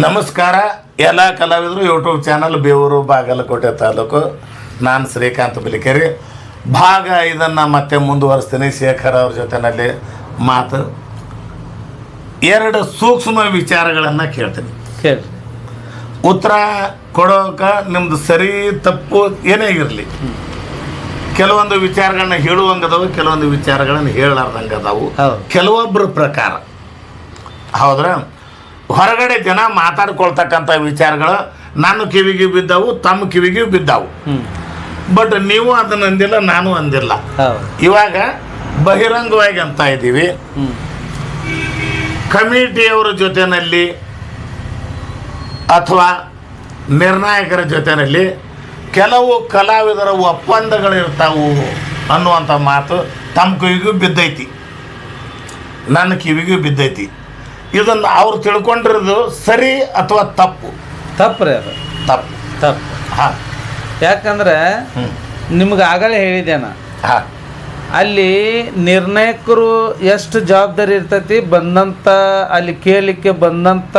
ನಮಸ್ಕಾರ ಎಲ್ಲ ಕಲಾವಿದರು ಯೂಟ್ಯೂಬ್ ಚಾನಲ್ ಬೇವೂರು ಬಾಗಲಕೋಟೆ ತಾಲೂಕು. ನಾನು ಶ್ರೀಕಾಂತ್ ಬಿಲಿಕೆರಿ. ಭಾಗ ಇದನ್ನು ಮತ್ತೆ ಮುಂದುವರಿಸ್ತೀನಿ. ಶೇಖರ್ ಅವ್ರ ಜೊತೆನಲ್ಲಿ ಮಾತು. ಎರಡು ಸೂಕ್ಷ್ಮ ವಿಚಾರಗಳನ್ನು ಕೇಳ್ತೀನಿ. ಕೇಳಿ ಉತ್ತರ ಕೊಡೋಕೆ ನಿಮ್ದು ಸರಿ ತಪ್ಪು ಏನೇ ಇರಲಿ. ಕೆಲವೊಂದು ವಿಚಾರಗಳನ್ನ ಹೇಳುವಂಗದವು ಕೆಲವೊಂದು ವಿಚಾರಗಳನ್ನ ಹೇಳಲಾರ್ದಂಗೆ ಅದಾವು ಕೆಲವೊಬ್ಬರ ಪ್ರಕಾರ. ಹೌದ್ರ? ಹೊರಗಡೆ ಜನ ಮಾತಾಡ್ಕೊಳ್ತಕ್ಕಂಥ ವಿಚಾರಗಳು ನನ್ನ ಕಿವಿಗೆ ಬಿದ್ದವು ತಮ್ಮ ಕಿವಿಗೆ ಬಿದ್ದವು. ಬಟ್ ನೀವು ಅದನ್ನ ಅಂದಿಲ್ಲ ನಾನು ಅಂದಿಲ್ಲ. ಇವಾಗ ಬಹಿರಂಗವಾಗಿ ಅಂತ ಇದ್ದೀವಿ. ಕಮಿಟಿಯವರ ಜೊತೆಯಲ್ಲಿ ಅಥವಾ ನಿರ್ಣಾಯಕರ ಜೊತೆಯಲ್ಲಿ ಕೆಲವು ಕಲಾವಿದರ ಒಪ್ಪಂದಗಳಿರ್ತಾವು ಅನ್ನುವಂಥ ಮಾತು ತಮ್ಮ ಕಿವಿಗೂ ಬಿದ್ದೈತಿ. ನನ್ನ ಕಿವಿಗೂ ಬಿದ್ದೈತಿ. ಇದನ್ನು ಅವ್ರು ತಿಳ್ಕೊಂಡಿರೋದು ಸರಿ ಅಥವಾ ತಪ್ಪು? ತಪ್ಪು ರೀ ಅದು. ತಪ್ಪು. ತಪ್ಪು. ಹಾಂ. ಯಾಕಂದ್ರೆ ನಿಮ್ಗೆ ಆಗಲೇ ಹೇಳಿದೆ ನಾ ಹಾಂ. ಅಲ್ಲಿ ನಿರ್ಣಾಯಕರು ಎಷ್ಟು ಜವಾಬ್ದಾರಿ ಇರ್ತೈತಿ ಬಂದಂಥ ಅಲ್ಲಿ ಕೇಳಲಿಕ್ಕೆ ಬಂದಂಥ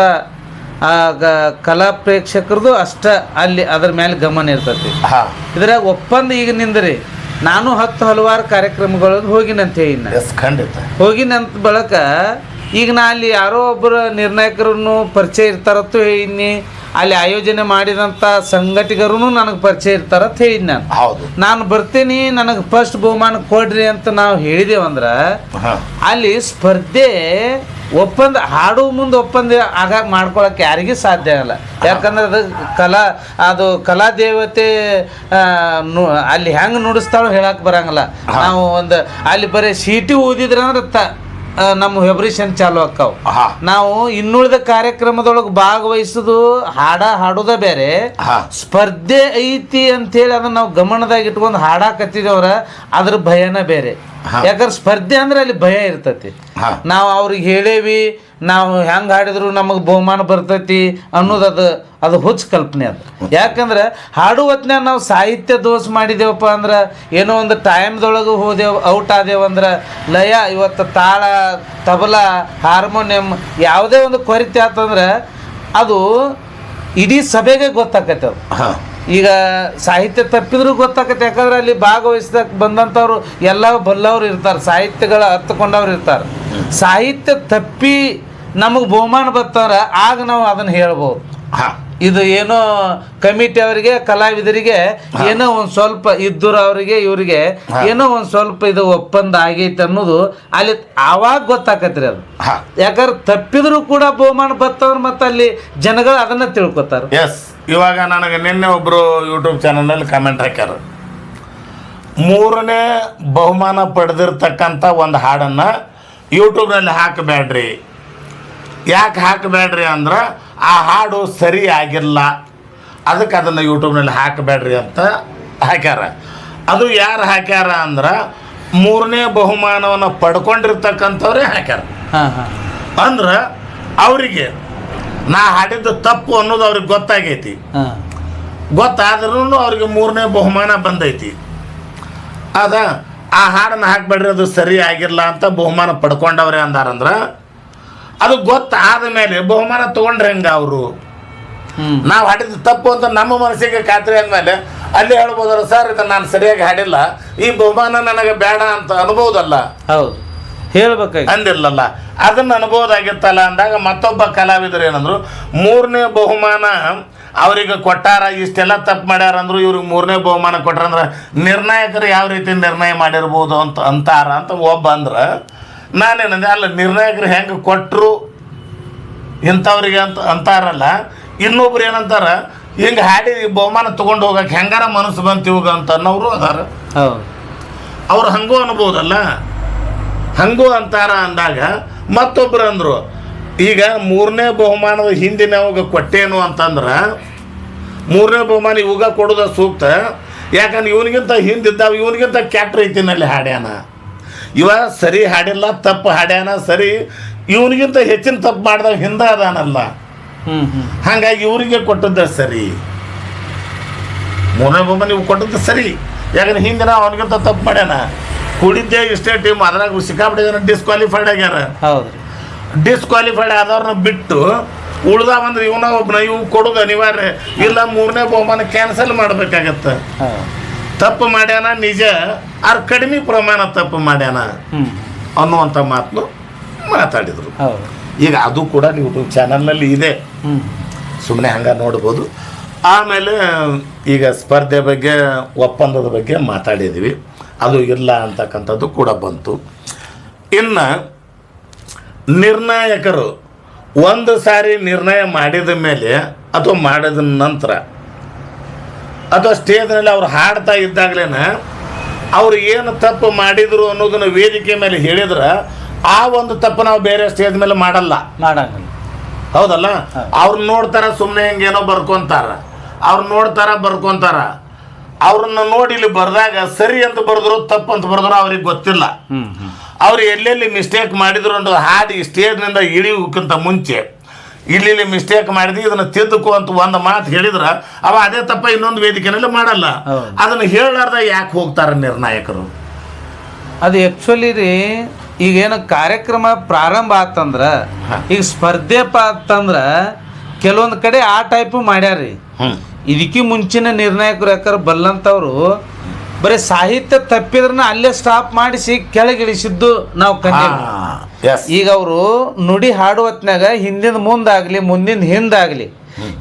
ಆಗ ಕಲಾ ಪ್ರೇಕ್ಷಕರದು ಅಷ್ಟ ಅಲ್ಲಿ ಅದ್ರ ಮೇಲೆ ಗಮನ ಇರ್ತೈತಿ. ಹಾಂ. ಇದ್ರಾಗ ಒಪ್ಪಂದ ಈಗ ನಿಂದ್ರಿ. ನಾನು ಹತ್ತು ಹಲವಾರು ಕಾರ್ಯಕ್ರಮಗಳು ಹೋಗಿನಂತ ಹೇಳಿ ಖಂಡಿತ. ಹೋಗಿನಂತ ಬಳಕ ಈಗ ನಾ ಅಲ್ಲಿ ಯಾರೋ ಒಬ್ಬರು ನಿರ್ಣಾಯಕರನ್ನು ಪರಿಚಯ ಇರ್ತಾರತ್ತು ಹೇಳಿದ್ನಿ ಅಲ್ಲಿ ಆಯೋಜನೆ ಮಾಡಿದಂಥ ಸಂಘಟಕರೂ ನನಗೆ ಪರಿಚಯ ಇರ್ತಾರತ್ ಹೇಳಿದ್ ನಾನು. ಹೌದು. ನಾನು ಬರ್ತೀನಿ ನನಗೆ ಫಸ್ಟ್ ಬಹುಮಾನ ಕೊಡ್ರಿ ಅಂತ ನಾವು ಹೇಳಿದೇವಂದ್ರೆ ಅಲ್ಲಿ ಸ್ಪರ್ಧೆ ಒಪ್ಪಂದ ಹಾಡು ಮುಂದೆ ಒಪ್ಪಂದ ಆಗ ಮಾಡ್ಕೊಳಕ್ಕೆ ಯಾರಿಗೂ ಸಾಧ್ಯ ಆಗಲ್ಲ. ಯಾಕಂದ್ರೆ ಅದು ಕಲಾ ಅದು ಕಲಾ ದೇವತೆ ನು- ಅಲ್ಲಿ ಹೆಂಗೆ ನುಡಿಸ್ತಾಳೋ ಹೇಳಕ್ಕೆ ಬರಂಗಿಲ್ಲ. ನಾವು ಒಂದು ಅಲ್ಲಿ ಬರೀ ಸೀಟಿ ಊದಿದ್ರೆ ಅಂದ್ರೆ ತ ನಮ್ಮ ವೆಬ್ರೇಷನ್ ಚಾಲು ಆಕ್ಕಾವು ನಾವು ಇನ್ನುಳಿದ ಕಾರ್ಯಕ್ರಮದೊಳಗೆ ಭಾಗವಹಿಸುದು ಹಾಡ ಹಾಡೋದ ಬೇರೆ. ಸ್ಪರ್ಧೆ ಐತಿ ಅಂತೇಳಿ ಅದನ್ನ ನಾವು ಗಮನದಾಗ ಇಟ್ಕೊಂಡು ಹಾಡಾಕತ್ತಿದವ್ರ ಅದ್ರ ಭಯನ ಬೇರೆ. ಯಾಕಂದ್ರೆ ಸ್ಪರ್ಧೆ ಅಂದ್ರೆ ಅಲ್ಲಿ ಭಯ ಇರ್ತತಿ. ನಾವು ಅವ್ರಿಗೆ ಹೇಳೇವಿ ನಾವು ಹೆಂಗೆ ಹಾಡಿದ್ರು ನಮಗೆ ಬಹುಮಾನ ಬರ್ತೈತಿ ಅನ್ನೋದು ಅದು ಅದು ಹುಚ್ಚ ಕಲ್ಪನೆ ಅದು. ಯಾಕಂದ್ರೆ ಹಾಡು ಹೊತ್ನ್ಯಾಗ ನಾವು ಸಾಹಿತ್ಯ ದೋಷ ಮಾಡಿದೇವಪ್ಪ ಅಂದ್ರೆ ಏನೋ ಒಂದು ಟೈಮ್ದೊಳಗೆ ಹೋದೆವು ಔಟ್ ಆದೇವಂದ್ರೆ ಲಯ ಇವತ್ತು ತಾಳ ತಬಲ ಹಾರ್ಮೋನಿಯಂ ಯಾವುದೇ ಒಂದು ಕೊರತೆ ಆತಂದ್ರೆ ಅದು ಇಡೀ ಸಭೆಗೆ ಗೊತ್ತಾಕೈತೆ ಅದು. ಹಾಂ. ಈಗ ಸಾಹಿತ್ಯ ತಪ್ಪಿದ್ರೂ ಗೊತ್ತಾಗತ್ತೆ ಯಾಕಂದ್ರೆ ಅಲ್ಲಿ ಭಾಗವಹಿಸಿದಾಗ ಬಂದಂಥವ್ರು ಎಲ್ಲ ಬಲ್ಲವ್ರು ಇರ್ತಾರೆ ಸಾಹಿತ್ಯಗಳ ಅರ್ಥಕೊಂಡವ್ರು ಇರ್ತಾರೆ. ಸಾಹಿತ್ಯ ತಪ್ಪಿ ನಮಗೆ ಬಹುಮಾನ ಬರ್ತಾರ ಆಗ ನಾವು ಅದನ್ನು ಹೇಳ್ಬೋದು. ಹಾಂ. ಇದು ಏನೋ ಕಮಿಟಿ ಅವರಿಗೆ ಕಲಾವಿದರಿಗೆ ಏನೋ ಒಂದು ಸ್ವಲ್ಪ ಇದ್ದರು ಅವರಿಗೆ ಇವರಿಗೆ ಏನೋ ಒಂದು ಸ್ವಲ್ಪ ಇದು ಒಪ್ಪಂದ ಆಗೈತೆ ಅನ್ನೋದು ಅಲ್ಲಿ ಆವಾಗ ಗೊತ್ತಾಕತ್ರಿ ಅದು. ಯಾಕಂದ್ರೆ ತಪ್ಪಿದ್ರು ಕೂಡ ಬಹುಮಾನ ಬತ್ತವ್ರು ಮತ್ತು ಅಲ್ಲಿ ಜನಗಳು ಅದನ್ನ ತಿಳ್ಕೊತಾರೆ. ಎಸ್ ಇವಾಗ ನನಗೆ ನಿನ್ನೆ ಒಬ್ಬರು ಯೂಟ್ಯೂಬ್ ಚಾನಲಲ್ಲಿ ಕಮೆಂಟ್ ಹಾಕ್ಯಾರ. ಮೂರನೇ ಬಹುಮಾನ ಪಡೆದಿರ್ತಕ್ಕಂಥ ಒಂದು ಹಾಡನ್ನು ಯೂಟ್ಯೂಬ್ನಲ್ಲಿ ಹಾಕಬೇಡ್ರಿ. ಯಾಕೆ ಹಾಕಬೇಡ್ರಿ ಅಂದ್ರೆ ಆ ಹಾಡು ಸರಿ ಆಗಿಲ್ಲ. ಅದಕ್ಕೆ ಅದನ್ನು ಯೂಟ್ಯೂಬ್ನಲ್ಲಿ ಹಾಕಬೇಡ್ರಿ ಅಂತ ಹಾಕ್ಯಾರ. ಅದು ಯಾರು ಹಾಕ್ಯಾರ ಅಂದ್ರೆ ಮೂರನೇ ಬಹುಮಾನವನ್ನು ಪಡ್ಕೊಂಡಿರ್ತಕ್ಕಂಥವ್ರೇ ಹಾಕ್ಯಾರ. ಹಾಂ ಹಾಂ. ಅಂದ್ರೆ ಅವರಿಗೆ ನಾ ಹಾಡಿದ್ದು ತಪ್ಪು ಅನ್ನೋದು ಅವ್ರಿಗೆ ಗೊತ್ತಾಗೈತಿ. ಗೊತ್ತಾದ್ರೂ ಅವ್ರಿಗೆ ಮೂರನೇ ಬಹುಮಾನ ಬಂದೈತಿ. ಅದ ಆ ಹಾಡನ್ನು ಹಾಕ್ಬೇಡ್ರಿ ಅದು ಸರಿ ಆಗಿರಲ್ಲ ಅಂತ ಬಹುಮಾನ ಪಡ್ಕೊಂಡವ್ರೆ ಅಂದಾರಂದ್ರೆ ಅದು ಗೊತ್ತಾದ ಮೇಲೆ ಬಹುಮಾನ ತಗೊಂಡ್ರೆ ಹೆಂಗ ಅವರು? ನಾವು ಹಾಡಿದ್ದು ತಪ್ಪು ಅಂತ ನಮ್ಮ ಮನಸ್ಸಿಗೆ ಖಾತ್ರಿ ಅಂದಮೇಲೆ ಅಲ್ಲಿ ಹೇಳ್ಬೋದಲ್ಲ ಸರ್ ಇದು ನಾನು ಸರಿಯಾಗಿ ಹಾಡಿಲ್ಲ. ಈ ಬಹುಮಾನ ನನಗೆ ಬೇಡ ಅಂತ ಅನ್ಬೋದಲ್ಲ. ಹೌದು. ಹೇಳ್ಬೇಕಾಗಿ ಅಂದಿಲ್ಲಲ್ಲ ಅದನ್ನ ಅನ್ಬೋದಾಗಿತ್ತಲ್ಲ ಅಂದಾಗ ಮತ್ತೊಬ್ಬ ಕಲಾವಿದರು ಏನಂದ್ರು ಮೂರನೇ ಬಹುಮಾನ ಅವರಿಗೆ ಕೊಟ್ಟಾರ ಇಷ್ಟೆಲ್ಲ ತಪ್ಪು ಮಾಡ್ಯಾರ ಅಂದ್ರು ಇವ್ರಿಗೆ ಮೂರನೇ ಬಹುಮಾನ ಕೊಟ್ರಂದ್ರೆ ನಿರ್ಣಾಯಕರು ಯಾವ ರೀತಿ ನಿರ್ಣಯ ಮಾಡಿರ್ಬೋದು ಅಂತ ಅಂತಾರ ಅಂತ ಒಬ್ಬ ಅಂದ್ರೆ ನಾನೇನಂದೆ ಅಲ್ಲ ನಿರ್ಣಾಯಕರು ಹೆಂಗೆ ಕೊಟ್ಟರು ಇಂಥವ್ರಿಗೆ ಅಂತ ಅಂತಾರಲ್ಲ ಇನ್ನೊಬ್ರು ಏನಂತಾರ ಹಿಂಗೆ ಹಾಡಿ ಬಹುಮಾನ ತೊಗೊಂಡು ಹೋಗಕ್ಕೆ ಹೆಂಗಾರ ಮನಸ್ಸು ಬಂತು ಇವಾಗ ಅಂತ ಅನ್ನೋರು ಅದಾರ. ಅವ್ರು ಹಂಗೂ ಅನ್ಬೋದಲ್ಲ. ಹಂಗೂ ಅಂತಾರ ಅಂದಾಗ ಮತ್ತೊಬ್ರು ಅಂದರು ಈಗ ಮೂರನೇ ಬಹುಮಾನದ ಹಿಂದಿನ ಅವಾಗ ಕೊಟ್ಟೇನು ಅಂತಂದ್ರೆ ಮೂರನೇ ಬಹುಮಾನ ಇವಾಗ ಕೊಡೋದ ಸೂಕ್ತ ಯಾಕಂದ್ರೆ ಇವನಿಗಿಂತ ಹಿಂದಿದ್ದಾವ ಇವನಿಗಿಂತ ಕೆಟ್ಟ ರೀತಿನಲ್ಲಿ ಹಾಡ್ಯಾನ. ಇವ ಸರಿ ಹಾಡಿಲ್ಲ ತಪ್ಪು ಹಾಡ್ಯಾನ ಸರಿ ಇವನಿಗಿಂತ ಹೆಚ್ಚಿನ ತಪ್ಪು ಮಾಡಿದಾಗ ಹಿಂದೆ ಅದಾನಲ್ಲ. ಹಾಗಾಗಿ ಇವರಿಗೆ ಕೊಟ್ಟದ್ದ ಸರಿ. ಮೂರನೇ ಬಹುಮಾನ ಇವು ಕೊಟ್ಟದ್ದು ಸರಿ. ಯಾಕಂದ್ರೆ ಹಿಂದಿನ ಅವನಿಗಿಂತ ತಪ್ಪು ಮಾಡ್ಯಾನ. ಕುಡಿದ್ದೆ ಇಷ್ಟೇ ಟೀಮ್ ಅದ್ರಾಗ ಸಿಕ್ಕಾಪಟ್ಟೆ ಜನ ಡಿಸ್ಕ್ವಾಲಿಫೈಡ್ ಆಗ್ಯಾರ. ಹೌದ್ರಿ. ಡಿಸ್ಕ್ವಾಲಿಫೈಡ್ ಆದವ್ರನ್ನ ಬಿಟ್ಟು ಉಳ್ದಾವಂದ್ರೆ ಇವನ ಒಬ್ಬನ ಇವ್ ಕೊಡುದು ಅನಿವಾರ್ಯ. ಇಲ್ಲ ಮೂರನೇ ಬಹುಮಾನ ಕ್ಯಾನ್ಸಲ್ ಮಾಡ್ಬೇಕಾಗತ್ತೆ. ತಪ್ಪು ಮಾಡ್ಯಾನ ನಿಜ ಆರ್ ಕಡಿಮೆ ಪ್ರಮಾಣ ತಪ್ಪು ಮಾಡ್ಯಾನ ಅನ್ನುವಂಥ ಮಾತನ್ನು ಮಾತಾಡಿದರು. ಹೌದು. ಈಗ ಅದು ಕೂಡ ಯೂಟ್ಯೂಬ್ ಚಾನಲ್ನಲ್ಲಿ ಇದೆ. ಸುಮ್ಮನೆ ಹಂಗೆ ನೋಡ್ಬೋದು. ಆಮೇಲೆ ಈಗ ಸ್ಪರ್ಧೆ ಬಗ್ಗೆ ಒಪ್ಪಂದದ ಬಗ್ಗೆ ಮಾತಾಡಿದ್ವಿ. ಅದು ಇಲ್ಲ ಅಂತಕ್ಕಂಥದ್ದು ಕೂಡ ಬಂತು. ಇನ್ನು ನಿರ್ಣಾಯಕರು ಒಂದು ಸಾರಿ ನಿರ್ಣಯ ಮಾಡಿದ ಮೇಲೆ ಅಥವಾ ಮಾಡಿದ ನಂತರ ಅಥವಾ ಸ್ಟೇಜ್ನಲ್ಲಿ ಅವ್ರು ಹಾಡ್ತಾ ಇದ್ದಾಗಲೇ ಅವ್ರು ಏನು ತಪ್ಪು ಮಾಡಿದರು ಅನ್ನೋದನ್ನು ವೇದಿಕೆ ಮೇಲೆ ಹೇಳಿದ್ರೆ ಆ ಒಂದು ತಪ್ಪು ನಾವು ಬೇರೆ ಸ್ಟೇಜ್ ಮೇಲೆ ಮಾಡಲ್ಲ. ಮಾಡಲ್ಲ ಹೌದಲ್ಲ? ಅವ್ರು ನೋಡ್ತಾರೆ ಸುಮ್ಮನೆ ಹೆಂಗೇನೋ ಬರ್ಕೊಂತಾರ. ಅವ್ರು ನೋಡ್ತಾರ ಬರ್ಕೊಂತಾರ. ಅವ್ರನ್ನ ನೋಡಿ ಇಲ್ಲಿ ಬರ್ದಾಗ ಸರಿ ಅಂತ ಬರೆದ್ರು ತಪ್ಪು ಅಂತ ಬರೆದ್ರು ಅವ್ರಿಗೆ ಗೊತ್ತಿಲ್ಲ. ಅವ್ರು ಎಲ್ಲೆಲ್ಲಿ ಮಿಸ್ಟೇಕ್ ಮಾಡಿದ್ರು ಅಂತ ಹಾಡಿ ಸ್ಟೇಜ್ನಿಂದ ಇಳಿಯೋಕ್ಕಿಂತ ಮುಂಚೆ ಇಲ್ಲಿ ಮಿಸ್ಟೇಕ್ ಮಾಡಿದ್ವಿ ಇದನ್ನ ತಿದ್ದುಕೋ ಅಂತ ಒಂದು ಮಾತು ಹೇಳಿದ್ರ ಅವ ಅದೇ ತಪ್ಪ ಇನ್ನೊಂದು ವೇದಿಕೆನಲ್ಲಿ ಮಾಡಲ್ಲ. ಅದನ್ನ ಹೇಳಾರ್ದ ಯಾಕೆ ಹೋಗ್ತಾರ ನಿರ್ಣಾಯಕರು? ಅದು ಆ್ಯಕ್ಚುಲಿ ರೀ ಈಗೇನು ಕಾರ್ಯಕ್ರಮ ಪ್ರಾರಂಭ ಆತಂದ್ರೆ ಈಗ ಸ್ಪರ್ಧೆ ಪ ಆತಂದ್ರೆ ಕೆಲವೊಂದು ಕಡೆ ಆ ಟೈಪು ಮಾಡ್ಯಾರ್ರಿ. ಇದಕ್ಕೆ ಮುಂಚಿನ ನಿರ್ಣಾಯಕರು ಯಾಕಂದ್ರೆ ಬಲ್ಲಂತವ್ರು ಬರೀ ಸಾಹಿತ್ಯ ತಪ್ಪಿದ್ರನ್ನ ಅಲ್ಲೇ ಸ್ಟಾಪ್ ಮಾಡಿಸಿ ಕೆಳಗಿಳಿಸಿದ್ದು ನಾವು ಎಸ್ ಈಗ ಅವರು ನುಡಿ ಹಾಡು ಹೊತ್ನಾಗ ಹಿಂದಿನ ಮುಂದಾಗಲಿ ಮುಂದಿನ ಹಿಂದಾಗಲಿ.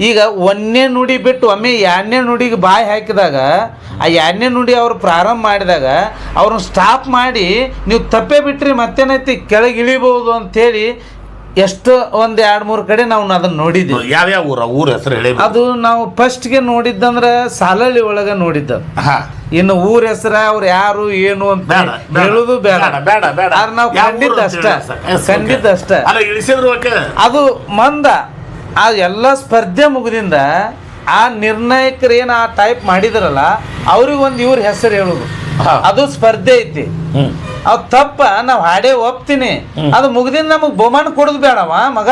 ಈಗ ಒಂದೇ ನುಡಿ ಬಿಟ್ಟು ಒಮ್ಮೆ ಎರಡನೇ ನುಡಿಗೆ ಬಾಯಿ ಹಾಕಿದಾಗ ಆ ಎರಡನೇ ನುಡಿ ಅವ್ರು ಪ್ರಾರಂಭ ಮಾಡಿದಾಗ ಅವ್ರನ್ನ ಸ್ಟಾಪ್ ಮಾಡಿ ನೀವು ತಪ್ಪೇ ಬಿಟ್ರಿ ಮತ್ತೇನೈತಿ ಕೆಳಗೆ ಅಂತ ಅಂತೇಳಿ ಎಷ್ಟು ಒಂದ್ ಎರಡ್ ಮೂರು ಕಡೆ ನಾವು ಅದನ್ನ ನೋಡಿದ್ವಿ. ಯಾವ್ಯಾವ ಊರ? ಊರ ಹೆಸರು ಹೇಳಿ ಅದು ನಾವು ಫಸ್ಟ್ಗೆ ನೋಡಿದ್ದಂದ್ರ ಸಾಲಳ್ಳಿ ಒಳಗ ನೋಡಿದ್ದ. ಇನ್ನು ಊರ ಹೆಸರ ಅವ್ರು ಯಾರು ಏನು ಅಂತ. ಹೇಳುದು ಬೇಡ. ಬೇಡ ಬೇಡ ನಾವು ಅಂತ ಅಷ್ಟ ಓಕೆ. ಅಷ್ಟ ಅದು ಮಂದ ಆ ಎಲ್ಲ ಸ್ಪರ್ಧೆ ಮುಗಿದಿಂದ ಆ ನಿರ್ಣಾಯಕರು ಏನು ಆ ಟೈಪ್ ಮಾಡಿದ್ರಲ್ಲ ಅವ್ರಿಗೆ ಒಂದು ಇವ್ರ ಹೆಸರು ಹೇಳುದು. ಅದು ಸ್ಪರ್ಧೆ ಐತಿ. ಅವ್ ತಪ್ಪ ನಾವ್ ಹಾಡೇ ಒಪ್ತೀನಿ. ಅದು ಮುಗ್ದಿನ ನಮಗ್ ಬಹುಮಾನ ಕೊಡುದು ಬೇಡವ ಮಗ?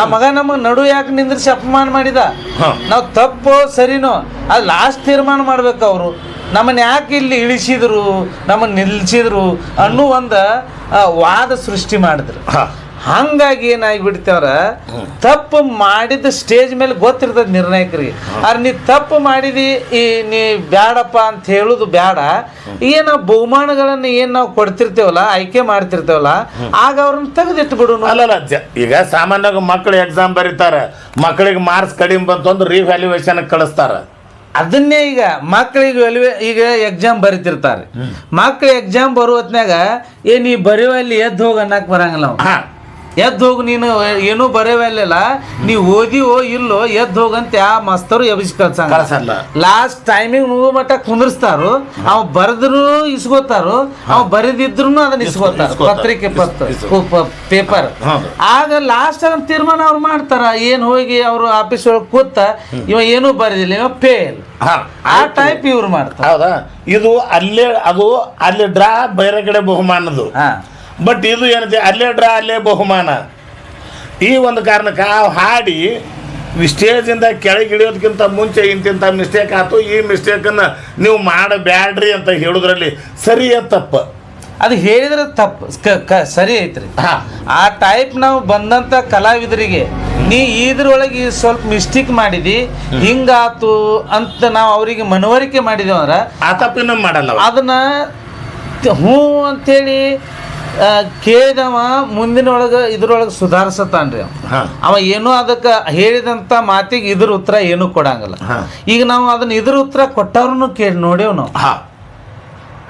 ಆ ಮಗ ನಮಗ್ ನಡು ಯಾಕೆ ನಿಂದ್ರಿಸಿ ಅಪಮಾನ ಮಾಡಿದ? ನಾವ್ ತಪ್ಪು ಸರಿನೋ? ಅದು ಲಾಸ್ಟ್ ತೀರ್ಮಾನ ಮಾಡ್ಬೇಕು ಅವರು. ನಮ್ಮನ್ನ ಯಾಕೆ ಇಲ್ಲಿ ಇಳಿಸಿದ್ರು ನಮ್ಮನ್ನ ನಿಲ್ಸಿದ್ರು ಅನ್ನೋ ಒಂದ ವಾದ ಸೃಷ್ಟಿ ಮಾಡಿದ್ರು. ಹಂಗಾಗಿ ಏನಾಗ್ಬಿಡ್ತೇವ್ರ? ತಪ್ಪು ಮಾಡಿದ ಸ್ಟೇಜ್ ಮೇಲೆ ಗೊತ್ತಿರ್ತದೆ ನಿರ್ಣಾಯಕರಿಗೆ. ಆದ್ರೆ ನೀ ತಪ್ಪು ಮಾಡಿದಿ ಈ ನೀ ಬ್ಯಾಡಪ್ಪ ಅಂತ ಹೇಳುದು ಬ್ಯಾಡ. ಏನ ಬಹುಮಾನಗಳನ್ನ ಏನ್ ನಾವು ಕೊಡ್ತಿರ್ತೇವಲ್ಲ ಆಯ್ಕೆ ಮಾಡ್ತಿರ್ತೇವಲ್ಲ ಆಗ ಅವ್ರನ್ನ ತೆಗೆದಿಟ್ಟು ಬಿಡು ಅಲ್ಲಲ್ಲ ಜ- ಈಗ ಸಾಮಾನ್ಯವಾಗಿ ಮಕ್ಕಳು ಎಕ್ಸಾಮ್ ಬರೀತಾರೆ. ಮಕ್ಕಳಿಗೆ ಮಾರ್ಕ್ಸ್ ಕಡಿಮೆ ಬಂತು ಅಂದ್ರೆ ರಿವ್ಯಾಲ್ಯೂಯೇಷನ್ ಕಳಿಸ್ತಾರ. ಅದನ್ನೇ ಈಗ ಮಕ್ಕಳಿಗೆ ಎಲ್ವೆ ಈಗ ಎಕ್ಸಾಮ್ ಬರಿತಿರ್ತಾರೆ. ಮಕ್ಳು ಎಕ್ಸಾಮ್ ಬರುವ ಹೊತ್ನ್ಯಾಗ ಏ ನೀ ಬರೆಯುವಲ್ಲಿ ಎದ್ದು ಹೋಗಿ ಅನ್ನಕ್ ಬರಂಗಿಲ್ಲ ಹಾ. ಎದ್ದು ಹೋಗು ನೀನು ಏನೂ ಬರೆಯವಲ್ಲ ನೀ ಓದಿವೋ ಇಲ್ಲೋ ಎದ್ದು ಹೋಗಂತ ಯಾವ ಮಸ್ತರು ಎಬ್ಬಿಸಿ ಕಳ್ಸಂಗ ಕಳ್ಸಲ್ಲ. ಲಾಸ್ಟ್ ಟೈಮಿಂಗ್ ಮುಗು ಮಟ್ಟ ಕುಂದ್ರಸ್ತಾರು. ಅವ್ ಬರೆದ್ರು ಇಸ್ಕೋತಾರು. ಅವ್ ಬರೆದಿದ್ರು ಅದನ್ನ ಇಸ್ಕೋತಾರ. ಪತ್ರಿಕೆ ಪತ್ರ ಪೇಪರ್. ಆಗ ಲಾಸ್ಟ್ ಅದನ್ನ ತೀರ್ಮಾನ ಅವ್ರು ಮಾಡ್ತಾರ. ಏನ್ ಹೋಗಿ ಅವರು ಆಫೀಸ್ ಒಳಗೆ ಕೂತ ಇವ ಏನೂ ಬರೆದಿಲ್ಲ ಇವ ಫೇಲ್ ಆ ಟೈಪ್ ಇವ್ರು ಮಾಡ್ತಾರ. ಹೌದಾ? ಇದು ಅಲ್ಲೇ ಅದು ಅಲ್ಲಿ ಡ್ರಾ ಬೇರೆ ಕಡೆ ಬಹುಮಾನದು ಹಾ. ಬಟ್ ಇದು ಏನಿದೆ ಅಲ್ಲೇ ಡ್ರಾ ಅಲ್ಲೇ ಬಹುಮಾನ. ಈ ಒಂದು ಕಾರಣಕ್ಕೆ ಆ ಹಾಡಿ ಸ್ಟೇಜಿಂದ ಕೆಳಗೆ ಇಳಿಯೋದಕ್ಕಿಂತ ಮುಂಚೆ ಇಂತಿಂಥ ಮಿಸ್ಟೇಕ್ ಆಯಿತು ಈ ಮಿಸ್ಟೇಕನ್ನು ನೀವು ಮಾಡಬ್ಯಾಡ್ರಿ ಅಂತ ಹೇಳೋದ್ರಲ್ಲಿ ಸರಿಯ ತಪ್ಪು? ಅದು ಹೇಳಿದ್ರೆ ತಪ್ಪು. ಸರಿ ಐತ್ರಿ. ಹಾಂ. ಆ ಟೈಪ್ ನಾವು ಬಂದಂತ ಕಲಾವಿದರಿಗೆ ನೀ ಇದ್ರೊಳಗೆ ಸ್ವಲ್ಪ ಮಿಸ್ಟೇಕ್ ಮಾಡಿದಿ ಹಿಂಗಾತು ಅಂತ ನಾವು ಅವರಿಗೆ ಮನವರಿಕೆ ಮಾಡಿದೇವ ಅಂದ್ರ ಆ ತಪ್ಪಿನ ಮಾಡಲ್ಲ. ಅದನ್ನ ಹ್ಞೂ ಅಂತೇಳಿ ಕೇಳಿದವ ಮುಂದಿನ ಒಳಗೆ ಇದ್ರೊಳಗೆ ಸುಧಾರಿಸತಾನ್ರಿ ಅವ. ಏನೋ ಅದಕ್ಕೆ ಹೇಳಿದಂಥ ಮಾತಿಗೆ ಇದ್ರ ಉತ್ತರ ಏನೂ ಕೊಡಂಗಿಲ್ಲ. ಈಗ ನಾವು ಅದನ್ನ ಇದ್ರ ಉತ್ತರ ಕೊಟ್ಟವ್ರನ್ನು ಕೇಳಿ ನೋಡೇವ್ ನಾವು.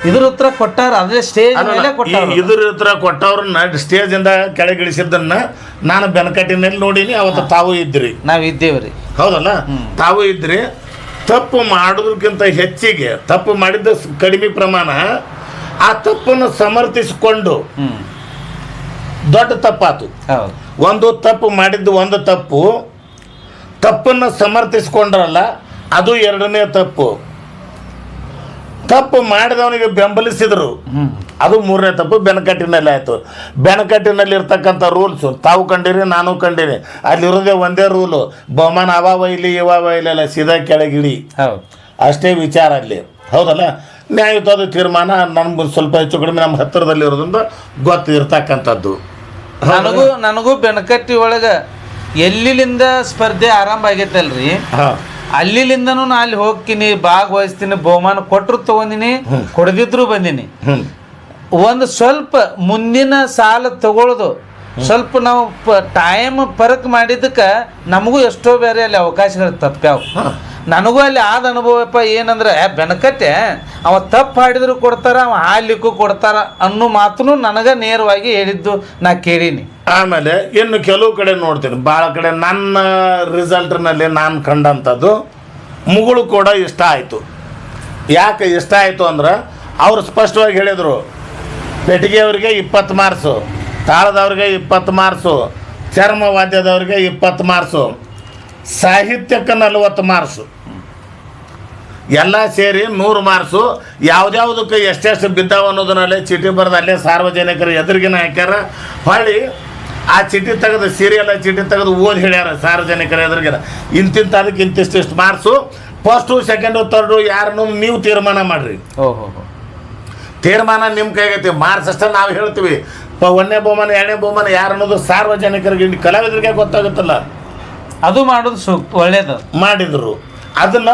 ಇದ್ರ ಉತ್ತರ ಕೊಟ್ಟಾರ ಅದೇ ಸ್ಟೇಜ್ ಮೇಲೆ ಕೊಟ್ಟಾರ ಇದ್ರ ಉತ್ತರ ಕೊಟ್ಟವ್ರನ್ನ ಸ್ಟೇಜಿಂದ ಕೆಳಗಿಳಿಸಿದ್ದನ್ನ ನಾನು ಬೆನಕಟ್ಟಿನಲ್ಲಿ ನೋಡೀನಿ ಅವತ್ತು ತಾವು ಇದ್ರಿ ನಾವು ಇದ್ದೇವ್ರಿ. ಹೌದಲ್ಲ? ತಾವು ಇದ್ರಿ ತಪ್ಪು ಮಾಡೋದಕ್ಕಿಂತ ಹೆಚ್ಚಿಗೆ ತಪ್ಪು ಮಾಡಿದ್ದ ಕಡಿಮೆ ಪ್ರಮಾಣ ಆ ತಪ್ಪನ್ನು ಸಮರ್ಥಿಸಿಕೊಂಡು ದೊಡ್ಡ ತಪ್ಪಾತು. ಒಂದು ತಪ್ಪು ಮಾಡಿದ್ದು ಒಂದು ತಪ್ಪು ತಪ್ಪನ್ನು ಸಮರ್ಥಿಸಿಕೊಂಡ್ರಲ್ಲ ಅದು ಎರಡನೇ ತಪ್ಪು. ತಪ್ಪು ಮಾಡಿದವನಿಗೆ ಬೆಂಬಲಿಸಿದರು ಅದು ಮೂರನೇ ತಪ್ಪು ಬೆನಕಟ್ಟಿನಲ್ಲಿ ಆಯಿತು. ಬೆನಕಟ್ಟಿನಲ್ಲಿ ಇರ್ತಕ್ಕಂಥ ರೂಲ್ಸು ತಾವು ಕಂಡಿರಿ ನಾನು ಕಂಡಿರಿ. ಅಲ್ಲಿರೋದೇ ಒಂದೇ ರೂಲು ಬಹುಮಾನ ಅವಾವ ಇಲ್ಲಿ ಇವಾವ ಇಲ್ಲ ಸೀದಾ ಕೆಳಗಿಳಿ ಅಷ್ಟೇ ವಿಚಾರ ಅಲ್ಲಿ. ಹೌದಲ್ಲ? ನ್ಯಾಯಯುತವಾದ ತೀರ್ಮಾನ ನಮ್ಗೆ ಸ್ವಲ್ಪ ಹೆಚ್ಚು ಕಡಿಮೆ ನಮ್ಮ ಹತ್ತಿರದಲ್ಲಿ ಇರೋದ್ರಿಂದ ಗೊತ್ತಿರ್ತಕ್ಕಂಥದ್ದು ನನಗೂ ನನಗೂ ಬೆನಕಟ್ಟಿ ಒಳಗೆ ಎಲ್ಲಿಲಿಂದ ಸ್ಪರ್ಧೆ ಆರಂಭ ಆಗೈತಲ್ರಿ? ಹಾಂ. ಅಲ್ಲಿಲಿಂದನೂ ನಾ ಅಲ್ಲಿ ಹೋಗ್ತೀನಿ ಭಾಗವಹಿಸ್ತೀನಿ ಬಹುಮಾನ ಕೊಟ್ಟರು ತಗೊಂಡಿನಿ ಕೊಡದಿದ್ರು ಬಂದಿನಿ. ಒಂದು ಸ್ವಲ್ಪ ಮುಂದಿನ ಸಾಲ ತಗೊಳ್ಳೋದು ಸ್ವಲ್ಪ ನಾವು ಟೈಮ್ ಪರಕ್ ಮಾಡಿದ್ದಕ್ಕೆ ನಮಗೂ ಎಷ್ಟೋ ಬೇರೆ ಅಲ್ಲಿ ಅವಕಾಶಗಳು ತಪ್ಪ್ಯಾವ. ನನಗೂ ಅಲ್ಲಿ ಆದ ಅನುಭವಪ್ಪ ಏನಂದ್ರೆ ಬೆನಕಟ್ಟೆ, ಅವ ತಪ್ಪು ಹಾಡಿದ್ರು ಕೊಡ್ತಾರ, ಅವ ಹಾಲಿಕ್ಕೂ ಕೊಡ್ತಾರ ಅನ್ನೋ ಮಾತನ್ನು ನನಗೆ ನೇರವಾಗಿ ಹೇಳಿದ್ದು ನಾ ಕೇಳೀನಿ. ಆಮೇಲೆ ಇನ್ನು ಕೆಲವು ಕಡೆ ನೋಡ್ತೀನಿ. ಭಾಳ ಕಡೆ ನನ್ನ ರಿಸಲ್ಟ್ನಲ್ಲಿ ನಾನು ಕಂಡಂಥದ್ದು ಮುಗುಳು ಕೂಡ ಇಷ್ಟ ಆಯಿತು. ಯಾಕೆ ಇಷ್ಟ ಆಯಿತು ಅಂದ್ರೆ, ಅವರು ಸ್ಪಷ್ಟವಾಗಿ ಹೇಳಿದರು, ಪೆಟ್ಟಿಗೆಯವ್ರಿಗೆ ಇಪ್ಪತ್ತು ಮಾರ್ಸು ತಾಳದವ್ರಿಗೆ ಇಪ್ಪತ್ತು ಮಾರ್ಸು ಚರ್ಮ ವಾದ್ಯದವ್ರಿಗೆ ಇಪ್ಪತ್ತು ಮಾರ್ಸು ಸಾಹಿತ್ಯಕ್ಕೆ ನಲವತ್ತು ಮಾರ್ಕ್ಸು. ಎಲ್ಲ ಸೇರಿ ನೂರು ಮಾರ್ಕ್ಸು. ಯಾವುದ್ಯಾವುದಕ್ಕೆ ಎಷ್ಟೆಷ್ಟು ಬಿದ್ದಾವ ಅನ್ನೋದನ್ನಲ್ಲೇ ಚೀಟಿ ಬರೆದು ಅಲ್ಲೇ ಸಾರ್ವಜನಿಕರು ಎದುರಿಗಿನ ಹಾಕ್ಯಾರ. ಹೊಳ್ಳಿ ಆ ಚೀಟಿ ತೆಗೆದು ಸೀರಿಯಲ್ ಚೀಟಿ ತೆಗೆದು ಓದಿ ಹೇಳ್ಯಾರ ಸಾರ್ವಜನಿಕರ ಎದುರಿಗಿನ ಇಂತಿಂತ ಅದಕ್ಕೆ ಇಂತಿಷ್ಟಿಷ್ಟು ಮಾರ್ಕ್ಸು. ಫಸ್ಟು ಸೆಕೆಂಡು ತರ್ಡು ಯಾರನ್ನು ನೀವು ತೀರ್ಮಾನ ಮಾಡಿರಿ. ಓಹೋ ತೀರ್ಮಾನ ನಿಮ್ಮ ಕೈಗೈತಿ. ಮಾರ್ಕ್ಸ್ ಅಷ್ಟೇ ನಾವು ಹೇಳ್ತೀವಿ. ಒಂದನೇ ಬಹುಮಾನ ಎರಡನೇ ಬಹುಮಾನ ಯಾರು ಅನ್ನೋದು ಸಾರ್ವಜನಿಕರಿಗೆ ಕಲಾವಿದರಿಗೆ ಗೊತ್ತಾಗುತ್ತಲ್ಲ. ಅದು ಮಾಡೋದು ಸೂಕ್ತ ಒಳ್ಳೇದು. ಮಾಡಿದರು. ಅದನ್ನ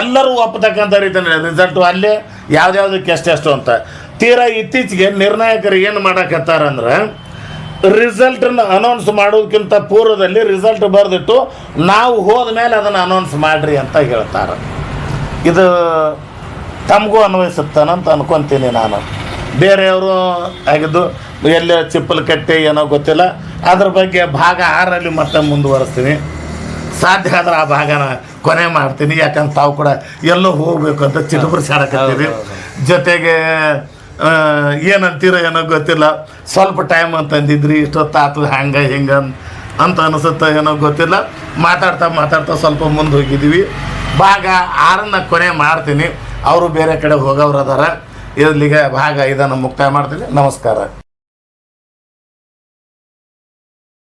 ಎಲ್ಲರೂ ಒಪ್ಪತಕ್ಕಂಥ ರೀತಿಯಲ್ಲಿ ರಿಸಲ್ಟು ಅಲ್ಲೇ ಯಾವ್ದ್ಯಾವ್ದಕ್ಕೆ ಎಷ್ಟೆಷ್ಟು ಅಂತ. ತೀರಾ ಇತ್ತೀಚೆಗೆ ನಿರ್ಣಾಯಕರು ಏನು ಮಾಡಕತ್ತಾರಂದ್ರೆ ರಿಸಲ್ಟನ್ನು ಅನೌನ್ಸ್ ಮಾಡೋದಕ್ಕಿಂತ ಪೂರ್ವದಲ್ಲಿ ರಿಸಲ್ಟ್ ಬರೆದಿಟ್ಟು ನಾವು ಹೋದ ಮೇಲೆ ಅದನ್ನು ಅನೌನ್ಸ್ ಮಾಡಿರಿ ಅಂತ ಹೇಳ್ತಾರೆ. ಇದು ತಮಗೂ ಅನ್ವಯಿಸುತ್ತಾನಂತ ಅನ್ಕೊತೀನಿ ನಾನು. ಬೇರೆಯವರು ಆಗಿದ್ದು ಎಲ್ಲಿ ಚಿಪ್ಪಲು ಕಟ್ಟೆ ಏನೋ ಗೊತ್ತಿಲ್ಲ. ಅದ್ರ ಬಗ್ಗೆ ಭಾಗ ಆರಲ್ಲಿ ಮತ್ತೆ ಮುಂದುವರಿಸ್ತೀನಿ. ಸಾಧ್ಯ ಆದ್ರೆ ಆ ಭಾಗನ ಕೊನೆ ಮಾಡ್ತೀನಿ ಯಾಕಂದ್ರೆ ತಾವು ಕೂಡ ಎಲ್ಲೋ ಹೋಗ್ಬೇಕು ಅಂತ ಚಿಟಪಡಿಸಾಡಕತ್ತೀವಿ ಜೊತೆಗೆ ಆ, ಏನಂತೀರೋ ಏನೋ ಗೊತ್ತಿಲ್ಲ. ಸ್ವಲ್ಪ ಟೈಮ್ ಅಂತಂದಿದ್ರಿ ಇಷ್ಟೊತ್ತಾತು ಹಂಗೆ ಹಿಂಗೆ ಅಂತ ಅನಿಸುತ್ತೆ ಏನೋ ಗೊತ್ತಿಲ್ಲ. ಮಾತಾಡ್ತಾ ಮಾತಾಡ್ತಾ ಸ್ವಲ್ಪ ಮುಂದೆ ಹೋಗಿದ್ದೀವಿ. ಭಾಗ ಆರನ್ನ ಕೊನೆ ಮಾಡ್ತೀನಿ. ಅವರು ಬೇರೆ ಕಡೆ ಹೋಗೋರು ಅದಾರ. ಇಲ್ಲಿಗೆ ಭಾಗ ಇದನ್ನು ಮುಕ್ತಾಯ ಮಾಡ್ತೀನಿ. ನಮಸ್ಕಾರ.